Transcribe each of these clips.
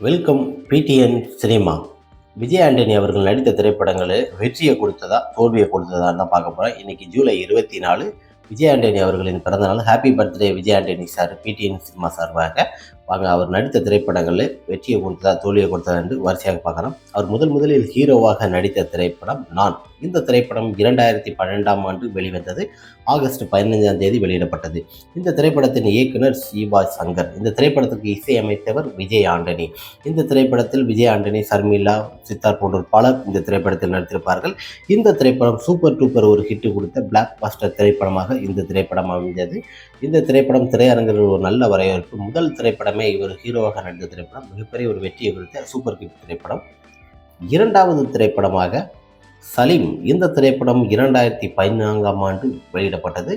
Welcome PTN cinema Vijay Antony அவர்கள் நடித்த திரைப்படங்களில் வெற்றியை கொடுத்ததா தோல்வியை கொடுத்ததான்னு தான் பார்க்க போகிறோம் இன்னைக்கு ஜூலை இருபத்தி நாலு விஜய் ஆண்டனி அவர்களின் பிறந்தநாள். Happy birthday Vijay Antony sir PTN cinema சார்பாக. வாங்க அவர் நடித்த திரைப்படங்களில் வெற்றியை கொடுத்ததா தோல்வியை கொடுத்ததா என்று வரிசையாக பார்க்கலாம். அவர் முதல் முதலில் ஹீரோவாக நடித்த திரைப்படம் நான். இந்த திரைப்படம் இரண்டாயிரத்தி பன்னெண்டாம் ஆண்டு வெளிவந்தது. ஆகஸ்ட் பதினைஞ்சாம் தேதி வெளியிடப்பட்டது. இந்த திரைப்படத்தின் இயக்குனர் சீபா சங்கர். இந்த திரைப்படத்துக்கு இசையமைத்தவர் விஜய் ஆண்டனி. இந்த திரைப்படத்தில் விஜய் ஆண்டனி சர்மிளா சித்தார் போன்றோர் பலர் இந்த திரைப்படத்தில் நடித்திருப்பார்கள். இந்த திரைப்படம் சூப்பர் டூப்பர் ஒரு ஹிட் கொடுத்த பிளாக் பாஸ்டர் திரைப்படமாக இந்த திரைப்படம் அமைந்தது. இந்த திரைப்படம் திரையரங்கில் ஒரு நல்ல வரவேற்பு. முதல் திரைப்படமே இவர் ஹீரோவாக நடித்த திரைப்படம். மிகப்பெரிய ஒரு வெற்றியை குறித்த சூப்பர் கிட் திரைப்படம். இரண்டாவது திரைப்படமாக சலீம். இந்த திரைப்படம் இரண்டாயிரத்தி பதினான்காம் ஆண்டு வெளியிடப்பட்டது.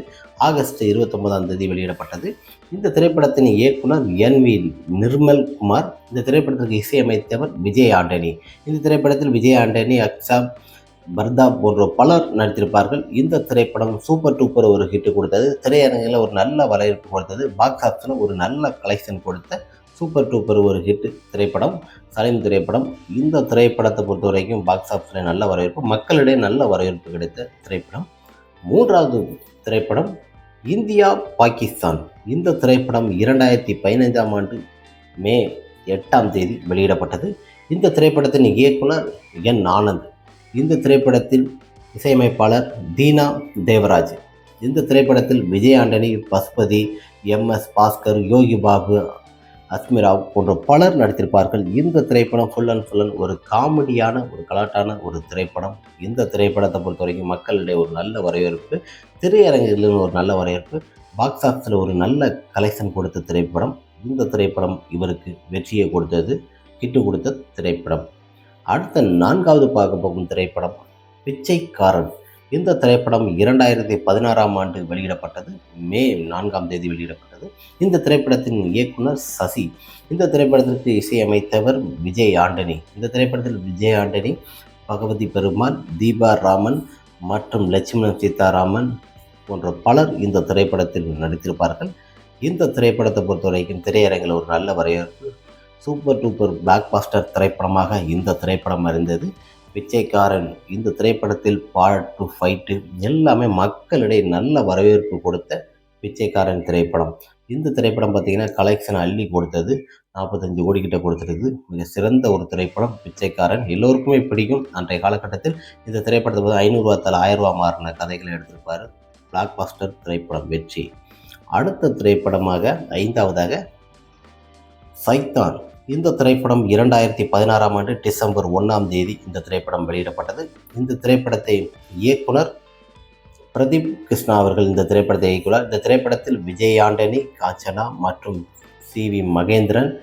ஆகஸ்ட் இருபத்தொன்பதாம் தேதி வெளியிடப்பட்டது. இந்த திரைப்படத்தின் இயக்குனர் என் வி நிர்மல் குமார். இந்த திரைப்படத்திற்கு இசையமைத்தவர் விஜய் ஆண்டனி. இந்த திரைப்படத்தில் விஜய் ஆண்டனி அக்ஷா பர்தா போன்ற பலர் நடித்திருப்பார்கள். இந்த திரைப்படம் சூப்பர் டூப்பர் ஒரு ஹிட் கொடுத்தது. திரையரங்கில் ஒரு நல்ல வரவேற்பு கொடுத்தது. பாக்ஸ் ஆஃபீஸில் ஒரு நல்ல கலெக்ஷன் கொடுத்த சூப்பர் டூப்பர் ஒரு ஹிட் திரைப்படம் சலீம் திரைப்படம். இந்த திரைப்படத்தை பொறுத்த வரைக்கும் பாக்ஸ் ஆஃபீஸில் நல்ல வரவேற்பு மக்களிடையே நல்ல வரவேற்பு கிடைத்த திரைப்படம். மூன்றாவது திரைப்படம் இந்தியா பாகிஸ்தான். இந்த திரைப்படம் இரண்டாயிரத்தி பதினைஞ்சாம் ஆண்டு மே எட்டாம் தேதி வெளியிடப்பட்டது. இந்த திரைப்படத்தின் இயக்குனர் என் ஆனந்த். இந்த திரைப்படத்தில் இசையமைப்பாளர் தீனா தேவராஜ் இந்த திரைப்படத்தில் விஜய் ஆண்டனி பசுபதி எம் எஸ் பாஸ்கர் யோகி பாபு அஸ்மிராவ் போன்ற பலர் நடித்திருப்பார்கள். இந்த திரைப்படம் ஃபுல் அண்ட் ஃபுல் அண்ட் ஒரு காமெடியான ஒரு கலாட்டான ஒரு திரைப்படம். இந்த திரைப்படத்தை பொறுத்த வரைக்கும் மக்களிடையே ஒரு நல்ல வரவேற்பு திரையரங்குகளில் ஒரு நல்ல வரவேற்பு பாக்ஸ் ஆஃபீஸில் ஒரு நல்ல கலெக்ஷன் கொடுத்த திரைப்படம். இந்த திரைப்படம் இவருக்கு வெற்றியை கொடுத்தது கிட்டு கொடுத்த திரைப்படம். அடுத்த நான்காவது பார்க்க போகும் திரைப்படம் பிச்சைக்காரன். இந்த திரைப்படம் இரண்டாயிரத்தி பதினாறாம் ஆண்டு வெளியிடப்பட்டது. மே நான்காம் தேதி வெளியிடப்பட்டது. இந்த திரைப்படத்தின் இயக்குனர் சசி. இந்த திரைப்படத்திற்கு இசையமைத்தவர் விஜய் ஆண்டனி. இந்த திரைப்படத்தில் விஜய் ஆண்டனி பகவதி பெருமாள் தீபா ராமன் மற்றும் லட்சுமணன் சீதாராமன் போன்ற பலர் இந்த திரைப்படத்தில் நடித்திருப்பார்கள். இந்த திரைப்படத்தை பொறுத்தவரைக்கும் திரையரங்கில் ஒரு நல்ல வரவேற்பு சூப்பர் டூப்பர் பிளாக் பாஸ்டர் திரைப்படமாக இந்த திரைப்படம் இருந்தது பிச்சைக்காரன் இந்த திரைப்படத்தில் பாட்டு ஃபைட்டு எல்லாமே மக்களிடையே நல்ல வரவேற்பு கொடுத்த பிச்சைக்காரன் திரைப்படம். இந்த திரைப்படம் பார்த்திங்கன்னா கலெக்ஷன் அள்ளி கொடுத்தது. நாற்பத்தஞ்சு கோடி கிட்ட கொடுத்துருது மிக சிறந்த ஒரு திரைப்படம். பிச்சைக்காரன் எல்லோருக்குமே பிடிக்கும். அன்றைய காலகட்டத்தில் இந்த திரைப்படத்தை பார்த்து ஐநூறுரூவா தலை ஆயிரரூவா மாறின கதைகளை எடுத்திருப்பார். பிளாக் பாஸ்டர் திரைப்படம் வெற்றி. அடுத்த திரைப்படமாக ஐந்தாவதாக சைத்தான் இந்த திரைப்படம் இரண்டாயிரத்தி பதினாறாம் ஆண்டு டிசம்பர் ஒன்றாம் தேதி இந்த திரைப்படம் வெளியிடப்பட்டது. இந்த திரைப்படத்தை இயக்குனர் பிரதீப் கிருஷ்ணா அவர்கள் இந்த திரைப்படத்தை இயக்கியுள்ளார். இந்த திரைப்படத்தில் விஜய் ஆண்டனி காஞ்சனா மற்றும் சி. வி. மகேந்திரன்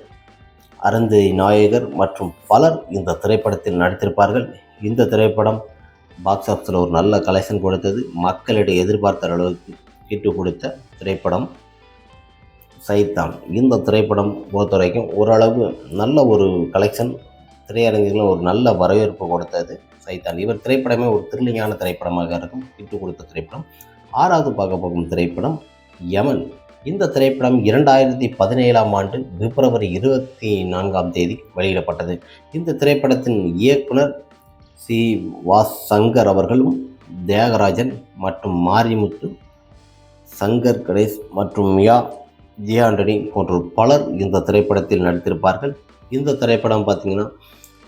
அருந்து நாயகர் மற்றும் பலர் இந்த திரைப்படத்தில் நடித்திருப்பார்கள். இந்த திரைப்படம் பாக்ஸ் ஆஃபீஸில் ஒரு நல்ல கலெக்ஷன் கொடுத்தது. மக்களிடையே எதிர்பார்த்த அளவுக்கு ஹிட்டு கொடுத்த திரைப்படம். சைத்தான் இந்த திரைப்படம் பொறுத்த வரைக்கும் ஓரளவு நல்ல ஒரு கலெக்ஷன் திரையரங்குகளில் ஒரு நல்ல வரவேற்பு கொடுத்தது சைத்தான் இவர் திரைப்படமே ஒரு த்ரில்லிங்கான திரைப்படமாக இருக்கும் விட்டு கொடுத்த திரைப்படம். ஆறாவது பார்க்க போகும் திரைப்படம் யமன். இந்த திரைப்படம் இரண்டாயிரத்தி பதினேழாம் ஆண்டு பிப்ரவரி இருபத்தி நான்காம் தேதி வெளியிடப்பட்டது. இந்த திரைப்படத்தின் இயக்குனர் சி. வாஸ் சங்கர் அவர்களும் தியாகராஜன் மற்றும் மாரிமுத்து சங்கர் கணேஷ் மற்றும் மியா ஜியாண்டனி போன்ற பலர் இந்த திரைப்படத்தில் நடித்திருப்பார்கள். இந்த திரைப்படம் பார்த்திங்கன்னா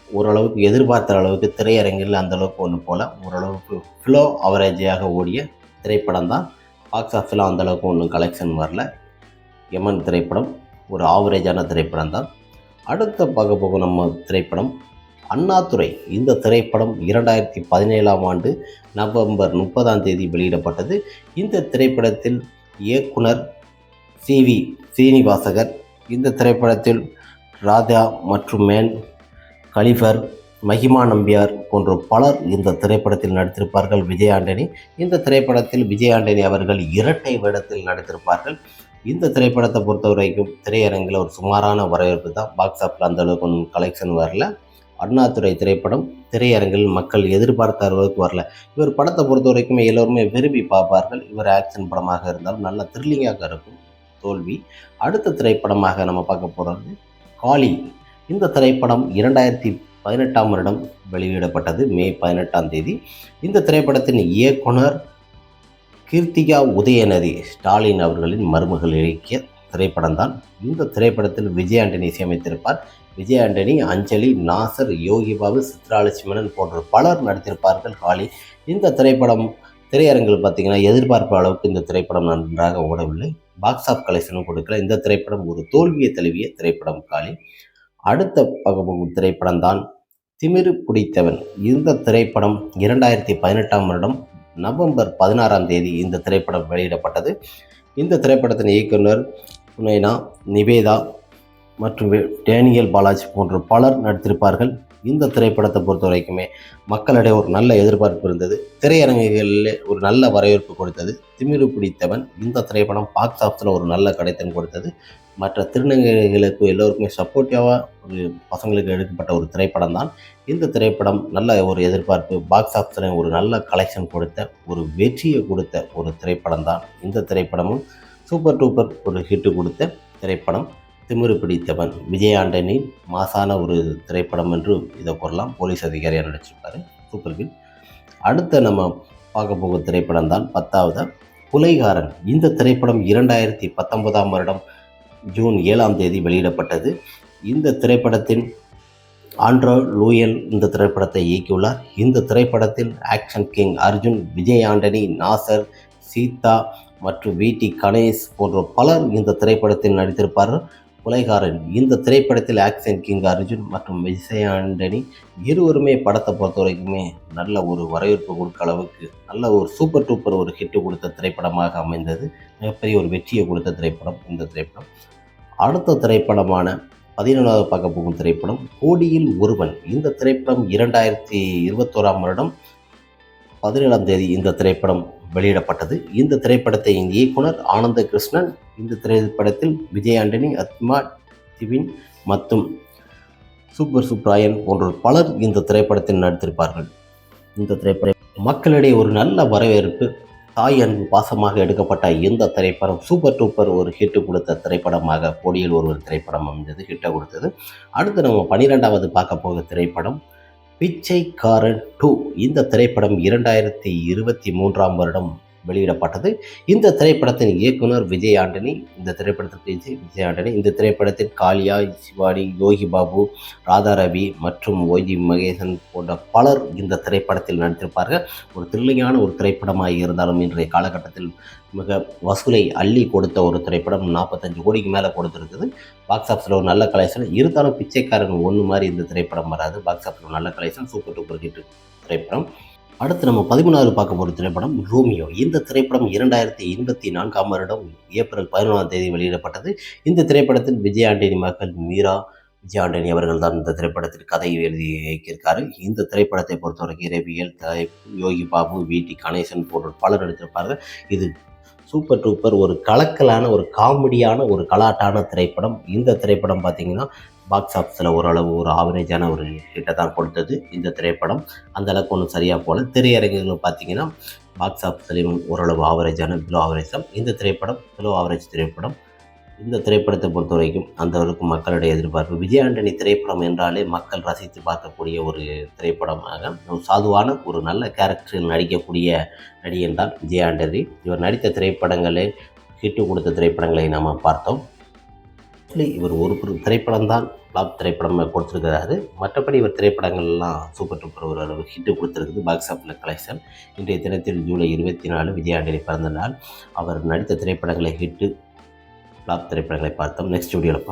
ஓரளவுக்கு எதிர்பார்த்த அளவுக்கு திரையரங்கில் அந்த அளவுக்கு ஒன்று போல் ஓரளவுக்கு ஃப்ளோ அவரேஜாக ஓடிய திரைப்படம் தான். பாக்ஸ் ஆஃபீஸில் அந்த அளவுக்கு ஒன்றும் கலெக்ஷன் வரல. எமன் திரைப்படம் ஒரு ஆவரேஜான திரைப்படம் தான். அடுத்த பார்க்க போகும் நம்ம திரைப்படம் அண்ணாதுரை. இந்த திரைப்படம் இரண்டாயிரத்தி பதினேழாம் ஆண்டு நவம்பர் முப்பதாம் தேதி வெளியிடப்பட்டது. இந்த திரைப்படத்தில் இயக்குனர் சி வி சீனிவாசகர். இந்த திரைப்படத்தில் ராதா மற்றும் மேன் கலிஃபர் மஹிமா நம்பியார் போன்ற பலர் இந்த திரைப்படத்தில் நடித்திருப்பார்கள். விஜய் ஆண்டனி இந்த திரைப்படத்தில் விஜய் ஆண்டனி அவர்கள் இரட்டை வேடத்தில் நடித்திருப்பார்கள். இந்த திரைப்படத்தை பொறுத்த வரைக்கும் திரையரங்கில் ஒரு சுமாரான வரவேற்பு தான் பாக்ஸ் ஆஃபில் அந்தளவுக்கு ஒன்றும் கலெக்ஷன் வரல. அண்ணாதுரை திரைப்படம் திரையரங்கில் மக்கள் எதிர்பார்த்த அளவுக்கு வரல. இவர் படத்தை பொறுத்த வரைக்கும் எல்லோருமே விரும்பி பார்ப்பார்கள். இவர் ஆக்ஷன் படமாக இருந்தாலும் நல்ல த்ரில்லிங்காக இருக்கும். தோல்வி. அடுத்த திரைப்படமாக நம்ம பார்க்க போகிறது காளி. இந்த திரைப்படம் இரண்டாயிரத்தி பதினெட்டாம் வருடம் வெளியிடப்பட்டது மே பதினெட்டாம் தேதி. இந்த திரைப்படத்தின் இயக்குனர் கீர்த்திகா உதயநதி ஸ்டாலின் அவர்களின் மருமகள் இயக்கிய திரைப்படம் தான் இந்த திரைப்படத்தில் விஜய் ஆண்டனி இசையமைத்திருப்பார். விஜய் ஆண்டனி அஞ்சலி நாசர் யோகி பாபு சித்ராலட்சுமணன் போன்ற பலர் நடித்திருப்பார்கள் காளி. இந்த திரைப்படம் திரையரங்கில் பார்த்தீங்கன்னா எதிர்பார்ப்பு அளவுக்கு இந்த திரைப்படம் நன்றாக ஓடவில்லை. பாக்ஸ் ஆஃப் கலெக்ஷனும் கொடுக்கல. இந்த திரைப்படம் ஒரு தோல்வியை தழுவிய திரைப்படம் காலி அடுத்த பகுப்பு திரைப்படம் தான் திமிரு பிடித்தவன். இந்த திரைப்படம் இரண்டாயிரத்தி பதினெட்டாம் வருடம் நவம்பர் பதினாறாம் தேதி இந்த திரைப்படம் வெளியிடப்பட்டது. இந்த திரைப்படத்தின் இயக்குனர் புனைனா நிவேதா. மற்றும் டேனியல் பாலாஜி போன்ற பலர் நடித்திருப்பார்கள். இந்த திரைப்படத்தை பொறுத்த வரைக்குமே மக்களிடையே ஒரு நல்ல எதிர்பார்ப்பு இருந்தது. திரையரங்குகளில் ஒரு நல்ல வரவேற்பு கொடுத்தது. திமிரு பிடித்தவன் இந்த திரைப்படம் பாக்ஸ் ஆஃபீஸில் ஒரு நல்ல கடைத்தன் கொடுத்தது. மற்ற திருநங்கைகளுக்கு எல்லோருக்குமே சப்போர்ட்டிவாக ஒரு பசங்களுக்கு எடுக்கப்பட்ட ஒரு திரைப்படம் தான் இந்த திரைப்படம் நல்ல ஒரு எதிர்பார்ப்பு பாக்ஸ் ஆஃபீஸில் ஒரு நல்ல கலெக்ஷன் கொடுத்த ஒரு வெற்றியை கொடுத்த ஒரு திரைப்படம் தான் இந்த திரைப்படமும் சூப்பர் டூப்பர் ஒரு ஹிட்டு கொடுத்த திரைப்படம். திமிரு பிடித்தவன் விஜய் ஆண்டனின் மாசான ஒரு திரைப்படம் என்று இதை கூறலாம். போலீஸ் அதிகாரியாக நடிச்சிருப்பார் சூப்பர் ஹிட் அடுத்த நம்ம பார்க்க போகும் திரைப்படம் தான் பத்தாவது. புலைகாரன் இந்த திரைப்படம் இரண்டாயிரத்தி பத்தொன்பதாம் வருடம் ஜூன் ஏழாம் தேதி வெளியிடப்பட்டது. இந்த திரைப்படத்தின் ஆண்ட்ரோ லூயல் இந்த திரைப்படத்தை இயக்கியுள்ளார். இந்த திரைப்படத்தில் ஆக்ஷன் கிங் அர்ஜுன் விஜய் ஆண்டனி நாசர் சீதா மற்றும் வி டி கணேஷ் போன்ற பலர் இந்த திரைப்படத்தில் நடித்திருப்பார்கள். கொலைகாரன். இந்த திரைப்படத்தில் ஆக்ஷன் கிங் அர்ஜுன் மற்றும் விஜய் ஆண்டனி இருவருமே படத்தை பொறுத்த வரைக்குமே நல்ல ஒரு வரவேற்பு கொடுக்க அளவுக்கு நல்ல ஒரு சூப்பர் டூப்பர் ஒரு ஹிட்டு கொடுத்த திரைப்படமாக அமைந்தது. மிகப்பெரிய ஒரு வெற்றியை கொடுத்த திரைப்படம் இந்த திரைப்படம். அடுத்த திரைப்படமான பதினொன்றாவது பார்க்க போகும் திரைப்படம் கோடியில் ஒருவன். இந்த திரைப்படம் இரண்டாயிரத்தி இருபத்தோராம் வருடம் பதினேழாம் தேதி இந்த திரைப்படம் வெளியிடப்பட்டது. இந்த திரைப்படத்தை இயக்குனர் ஆனந்த கிருஷ்ணன் இந்த திரைப்படத்தில் விஜய் ஆண்டனி அத்மா திவின் மற்றும் சூப்பர் சுப்ராயன் போன்ற பலர் இந்த திரைப்படத்தில் நடித்திருப்பார்கள். இந்த திரைப்படம் மக்களிடையே ஒரு நல்ல வரவேற்பு தாய் அன்பு பாசமாக எடுக்கப்பட்ட இந்த திரைப்படம் சூப்பர் டூப்பர் ஒரு ஹிட்டு கொடுத்த திரைப்படமாக பொடியில் ஒரு திரைப்படம் அமைந்தது ஹிட்டை கொடுத்தது. அடுத்து நம்ம பன்னிரெண்டாவது பார்க்க போகிற திரைப்படம் பிச்சைக்காரன் டூ. இந்த திரைப்படம் இரண்டாயிரத்தி இருபத்தி மூன்றாம் வருடம் வெளியிடப்பட்டது. இந்த திரைப்படத்தின் இயக்குனர் விஜய் ஆண்டனி இந்த திரைப்படத்திற்கு விஜய் விஜய் ஆண்டனி இந்த திரைப்படத்தில் காளியா சிவாடி யோகி பாபு ராதா ரவி மற்றும் ஓஜி மகேசன் போன்ற பலர் இந்த திரைப்படத்தில் நடித்திருப்பார்கள். ஒரு த்ரில்லிங்கான ஒரு திரைப்படமாக இருந்தாலும் இன்றைய காலகட்டத்தில் மிக வசூலை அள்ளி கொடுத்த ஒரு திரைப்படம் நாற்பத்தஞ்சு கோடிக்கு மேலே கொடுத்துருக்குது. பாக்ஸ் ஆஃபீஸில் ஒரு நல்ல கலெக்ஷன் இருந்தாலும் பிச்சைக்காரன் ஒன்று மாதிரி இந்த திரைப்படம் வராது. பாக்ஸ் ஆஃபீஸில் ஒரு நல்ல கலெக்ஷன் சூப்பர் டூப்பர் ஹிட் திரைப்படம். அடுத்து நம்ம பதிமூணாவது பார்க்க போகிற திரைப்படம் ரோமியோ. இந்த திரைப்படம் இரண்டாயிரத்தி இருபத்தி நான்காம் வருடம் ஏப்ரல் பதினொன்றாம் தேதி வெளியிடப்பட்டது. இந்த திரைப்படத்தில் விஜய் ஆண்டனி மகள் மீரா விஜய் ஆண்டனி அவர்கள் தான் இந்த திரைப்படத்தில் கதையை எழுதி இயக்கியிருக்காரு இந்த திரைப்படத்தை பொறுத்தவரைக்கும் இரவியல் தலைப்பு யோகி பாபு வி டி கணேசன் போன்ற பலர் நடித்திருப்பார்கள். இது சூப்பர் டூப்பர் ஒரு கலக்கலான ஒரு காமெடியான ஒரு கலாட்டான திரைப்படம். இந்த திரைப்படம் பார்த்தீங்கன்னா பாக்ஸ் ஆஃபீஸில் ஓரளவு ஒரு ஆவரேஜான ஒரு கிட்ட தான் கொடுத்தது இந்த திரைப்படம். அந்தளவுக்கு ஒன்றும் சரியாக போகல. திரையரங்குகளும் பார்த்தீங்கன்னா பாக்ஸ் ஆஃபீஸ்லேயும் ஓரளவு ஆவரேஜான பிலோ ஆவரேஜ் தான் இந்த திரைப்படம் பிலோ ஆவரேஜ் திரைப்படம். இந்த திரைப்படத்தை பொறுத்த வரைக்கும் அந்த அளவுக்கு மக்களுடைய எதிர்பார்ப்பு. விஜயாண்டனி திரைப்படம் என்றாலே மக்கள் ரசித்து பார்க்கக்கூடிய ஒரு திரைப்படமாக ஒரு சாதுவான ஒரு நல்ல கேரக்டரில் நடிக்கக்கூடிய நடிகன் தான் விஜயாண்டனி. இவர் நடித்த திரைப்படங்களே ஹிட்டு கொடுத்த திரைப்படங்களை நாம் பார்த்தோம். இவர் ஒரு திரைப்படம் தான் ஃப்ளாப் திரைப்படம் கொடுத்துருக்கிறாரு. மற்றபடி இவர் திரைப்படங்கள்லாம் சூப்பர் டூப்பர் ஒரு அளவு ஹிட்டு கொடுத்துருக்குது. பாக்ஸ் ஆஃபில் கலெக்ஷன் இன்றைய தினத்தில் ஜூலை இருபத்தி நாலு விஜயாண்டனி பிறந்த நாள். அவர் நடித்த திரைப்படங்களை ஹிட்டு லாப் திரைப்படங்களை பார்த்தோம். நெக்ஸ்ட் வீடியோவில்